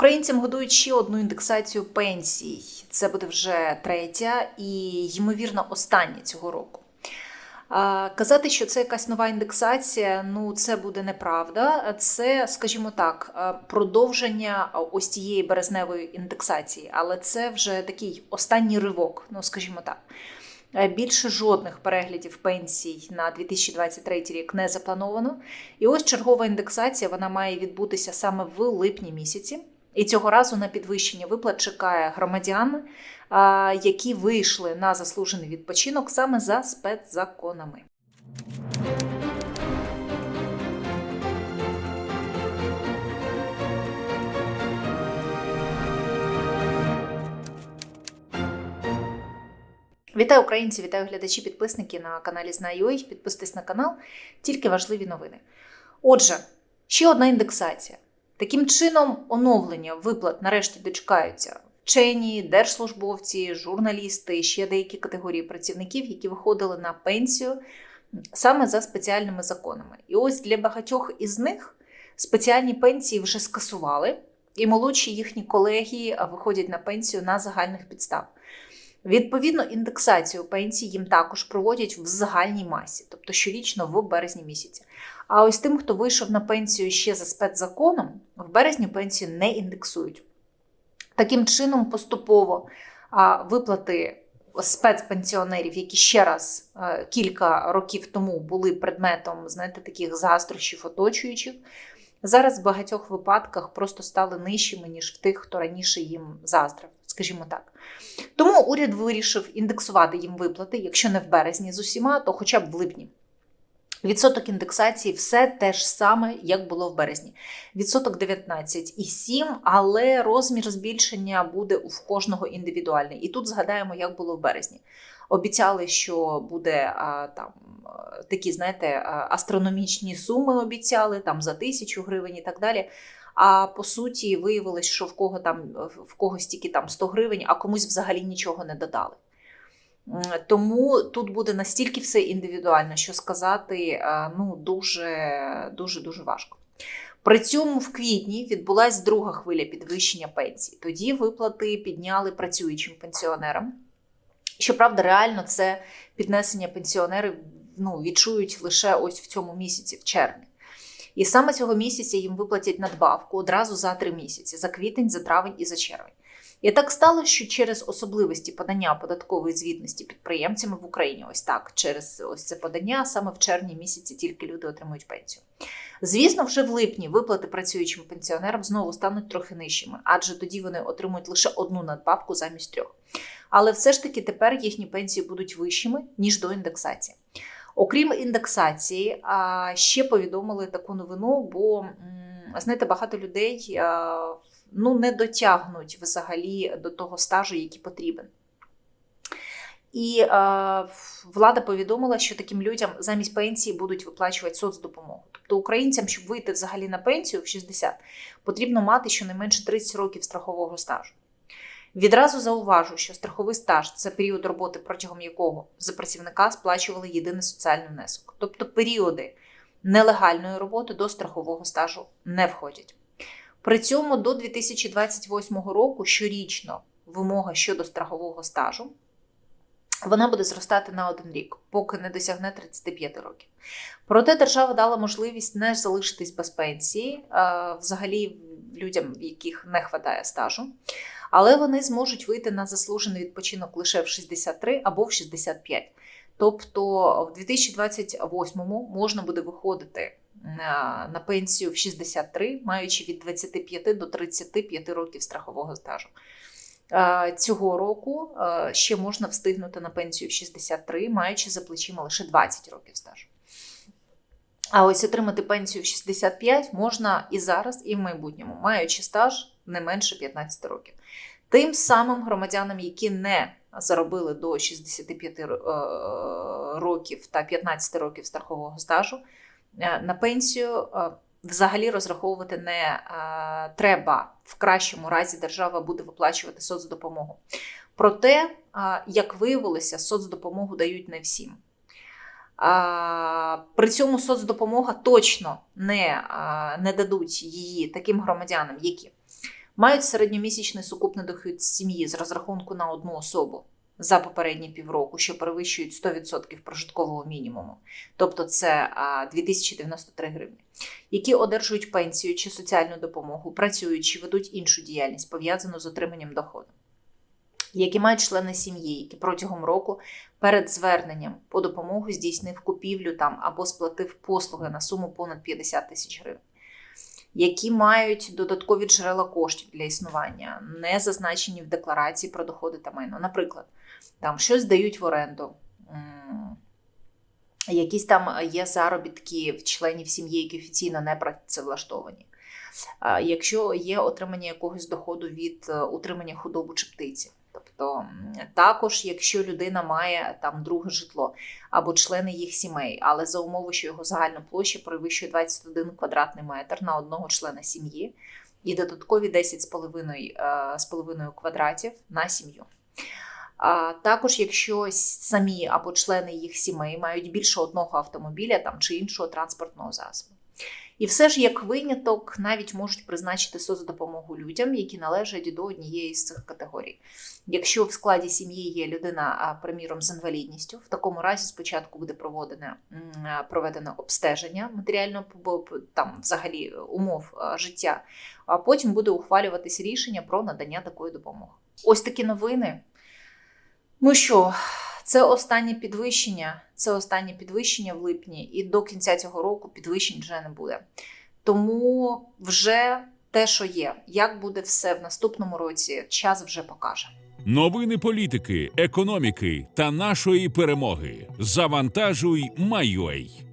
Українцям годують ще одну індексацію пенсій. Це буде вже третя і, ймовірно, остання цього року. Казати, що це якась нова індексація, ну це буде неправда. Це, скажімо так, продовження ось цієї березневої індексації, але це вже такий останній ривок, ну скажімо так. Е, Більше жодних переглядів пенсій на 2023 рік не заплановано. І ось чергова індексація вона має відбутися саме в липні місяці. І цього разу на підвищення виплат чекає громадян, які вийшли на заслужений відпочинок саме за спецзаконами. Вітаю українці, вітаю глядачі, підписники на каналі Знаю.ua. Підписуйтесь на канал, тільки важливі новини. Отже, ще одна індексація. Таким чином, оновлення виплат нарешті дочекаються вчені, держслужбовці, журналісти, ще деякі категорії працівників, які виходили на пенсію саме за спеціальними законами. І ось для багатьох із них спеціальні пенсії вже скасували, і молодші їхні колеги виходять на пенсію на загальних підстав. Відповідно, індексацію пенсій їм також проводять в загальній масі, тобто щорічно в березні місяці. А ось тим, хто вийшов на пенсію ще за спецзаконом, в березні пенсію не індексують. Таким чином, поступово виплати спецпенсіонерів, які ще раз кілька років тому були предметом знаєте, таких заздрощів оточуючих, зараз в багатьох випадках просто стали нижчими, ніж в тих, хто раніше їм заздрив, скажімо так. Тому уряд вирішив індексувати їм виплати, якщо не в березні з усіма, то хоча б в липні. Відсоток індексації все те ж саме, як було в березні. Відсоток 19,7, але розмір збільшення буде у кожного індивідуальний. І тут згадаємо, як було в березні. Обіцяли, що буде а, там такі, знаєте, астрономічні суми обіцяли там за тисячу гривень і так далі. А по суті, виявилось, що в кого там в когось тільки там 100 гривень, а комусь взагалі нічого не додали. Тому тут буде настільки все індивідуально, що сказати е, ну, дуже, дуже, дуже важко. При цьому в квітні відбулася друга хвиля підвищення пенсій. Тоді виплати підняли працюючим пенсіонерам. Щоправда, реально це піднесення пенсіонери ну, відчують лише ось в цьому місяці, в червні. І саме цього місяця їм виплатять надбавку одразу за три місяці: за квітень, за травень і за червень. І так стало, що через особливості подання податкової звітності підприємцями в Україні, ось так, через ось це подання, саме в червні місяці тільки люди отримують пенсію. Звісно, вже в липні виплати працюючим пенсіонерам знову стануть трохи нижчими, адже тоді вони отримують лише одну надбавку замість трьох. Але все ж таки тепер їхні пенсії будуть вищими ніж до індексації. Окрім індексації, ще повідомили таку новину, бо знаєте, багато людей ну, не дотягнуть взагалі до того стажу, який потрібен. І а, влада повідомила, що таким людям замість пенсії будуть виплачувати соцдопомогу. Тобто українцям, щоб вийти взагалі на пенсію в 60, потрібно мати щонайменше 30 років страхового стажу. Відразу зауважу, що страховий стаж це період роботи, протягом якого за працівника сплачували єдиний соціальний внесок. Тобто періоди нелегальної роботи до страхового стажу не входять. При цьому до 2028 року щорічно вимога щодо страхового стажу вона буде зростати на один рік, поки не досягне 35 років. Проте держава дала можливість не залишитись без пенсії, взагалі людям, яких не вистачає стажу. Але вони зможуть вийти на заслужений відпочинок лише в 63 або в 65. Тобто в 2028-му можна буде виходити на, пенсію в 63, маючи від 25 до 35 років страхового стажу. Цього року ще можна встигнути на пенсію в 63, маючи за плечима лише 20 років стажу. А ось отримати пенсію в 65 можна і зараз, і в майбутньому, маючи стаж не менше 15 років. Тим самим громадянам, які не заробили до 65 е, років та 15 років страхового стажу, на пенсію е, взагалі розраховувати не треба. В кращому разі держава буде виплачувати соцдопомогу. Проте, як виявилося, соцдопомогу дають не всім. При цьому соцдопомога точно не, не дадуть її таким громадянам, які мають середньомісячний сукупний дохід сім'ї з розрахунку на одну особу за попередні півроку, що перевищують 100% прожиткового мінімуму, тобто це 2093 гривні, які одержують пенсію чи соціальну допомогу, працюють чи ведуть іншу діяльність, пов'язану з отриманням доходу, які мають члени сім'ї, які протягом року перед зверненням по допомогу здійснив купівлю там або сплатив послуги на суму понад 50 тисяч гривень. Які мають додаткові джерела коштів для існування, не зазначені в декларації про доходи та майно. Наприклад, там щось дають в оренду, якісь там є заробітки в членів сім'ї, які офіційно не працевлаштовані. Якщо є отримання якогось доходу від е, утримання худоби чи птиці. Тобто також, якщо людина має там друге житло або члени їх сімей, але за умови, що його загальна площа перевищує 21 квадратний метр на одного члена сім'ї і додаткові 10,5 е, квадратів на сім'ю. А також, якщо самі або члени їх сімей мають більше одного автомобіля там, чи іншого транспортного засобу. І все ж як виняток навіть можуть призначити соцдопомогу людям, які належать до однієї з цих категорій. Якщо в складі сім'ї є людина, приміром, з інвалідністю, в такому разі спочатку буде проводене, м, проведено обстеження матеріального там взагалі умов життя, а потім буде ухвалюватись рішення про надання такої допомоги. Ось такі новини. Ну що, це останнє підвищення. Це останнє підвищення в липні, і до кінця цього року підвищень вже не буде. Тому вже те, що є, як буде все в наступному році, час вже покаже. Новини політики, економіки та нашої перемоги. Завантажуй, Майой.